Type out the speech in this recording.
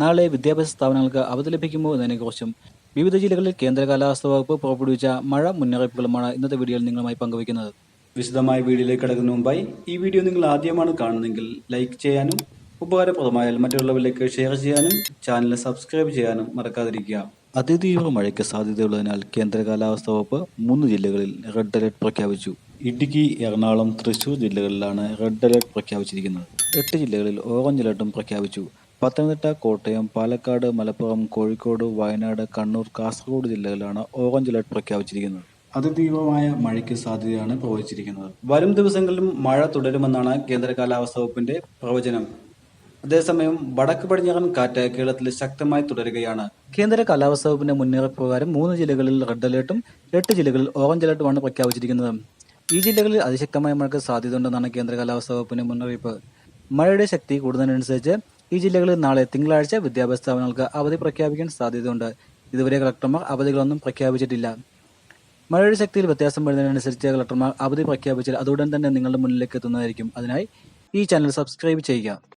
നാളെ വിദ്യാഭ്യാസ സ്ഥാപനങ്ങൾക്ക് അവധി ലഭിക്കുമോ എന്നതിനെക്കുറിച്ചും വിവിധ ജില്ലകളിൽ കേന്ദ്ര കാലാവസ്ഥാ വകുപ്പ് പുറപ്പെടുവിച്ച മഴ മുന്നറിയിപ്പുകളുമാണ് ഇന്നത്തെ വീഡിയോയിൽ നിങ്ങളുമായി പങ്കുവയ്ക്കുന്നത്. വിശദമായ വീഡിയോയിലേക്ക് കിടക്കുന്ന മുമ്പായി ഈ വീഡിയോ നിങ്ങൾ ആദ്യമാണ് കാണുന്നതെങ്കിൽ ലൈക്ക് ചെയ്യാനും ഉപകാരപ്രദമായാൽ മറ്റുള്ളവരിലേക്ക് ഷെയർ ചെയ്യാനും ചാനൽ സബ്സ്ക്രൈബ് ചെയ്യാനും മറക്കാതിരിക്കുക. അതിതീവ്ര മഴയ്ക്ക് സാധ്യതയുള്ളതിനാൽ കേന്ദ്ര കാലാവസ്ഥാ വകുപ്പ് മൂന്ന് ജില്ലകളിൽ റെഡ് അലർട്ട് പ്രഖ്യാപിച്ചു. ഇടുക്കി എറണാകുളം തൃശൂർ ജില്ലകളിലാണ് റെഡ് അലർട്ട് പ്രഖ്യാപിച്ചിരിക്കുന്നത്. എട്ട് ജില്ലകളിൽ ഓറഞ്ച് അലർട്ടും പ്രഖ്യാപിച്ചു. പത്തനംതിട്ട കോട്ടയം പാലക്കാട് മലപ്പുറം കോഴിക്കോട് വയനാട് കണ്ണൂർ കാസർഗോഡ് ജില്ലകളിലാണ് ഓറഞ്ച് അലർട്ട് പ്രഖ്യാപിച്ചിരിക്കുന്നത്. അതിതീവ്രമായ മഴയ്ക്ക് സാധ്യതയാണ് പ്രവചിച്ചിരിക്കുന്നത് വരും ദിവസങ്ങളിലും മഴ തുടരുമെന്നാണ് കേന്ദ്ര കാലാവസ്ഥാ വകുപ്പിന്റെ പ്രവചനം. അതേസമയം വടക്ക് പടിഞ്ഞാറൻ കാറ്റ് കേരളത്തിൽ ശക്തമായി തുടരുകയാണ്. കേന്ദ്ര കാലാവസ്ഥാ വകുപ്പിന്റെ മുന്നറിയിപ്പ് പ്രകാരം മൂന്ന് ജില്ലകളിൽ റെഡ് അലേർട്ടും എട്ട് ജില്ലകളിൽ ഓറഞ്ച് അലേർട്ടുമാണ് പ്രഖ്യാപിച്ചിരിക്കുന്നത്. ഈ ജില്ലകളിൽ അതിശക്തമായ മഴയ്ക്ക് സാധ്യതയുണ്ടെന്നാണ് കേന്ദ്ര കാലാവസ്ഥാ വകുപ്പിന്റെ മുന്നറിയിപ്പ്. മഴയുടെ ശക്തി കൂടുന്നതിനനുസരിച്ച് ഈ ജില്ലകളിൽ നാളെ തിങ്കളാഴ്ച വിദ്യാഭ്യാസ സ്ഥാപനങ്ങൾക്ക് അവധി പ്രഖ്യാപിക്കാൻ സാധ്യതയുണ്ട്. ഇതുവരെ കളക്ടർമാർ അവധികളൊന്നും പ്രഖ്യാപിച്ചിട്ടില്ല. മഴയുടെ ശക്തിയിൽ വ്യത്യാസം വരുന്നതിനനുസരിച്ച് കളക്ടർമാർ അവധി പ്രഖ്യാപിച്ചാൽ അതുടൻ തന്നെ നിങ്ങളുടെ മുന്നിലേക്ക് എത്തുന്നതായിരിക്കും. അതിനായി ഈ ചാനൽ സബ്സ്ക്രൈബ് ചെയ്യുക.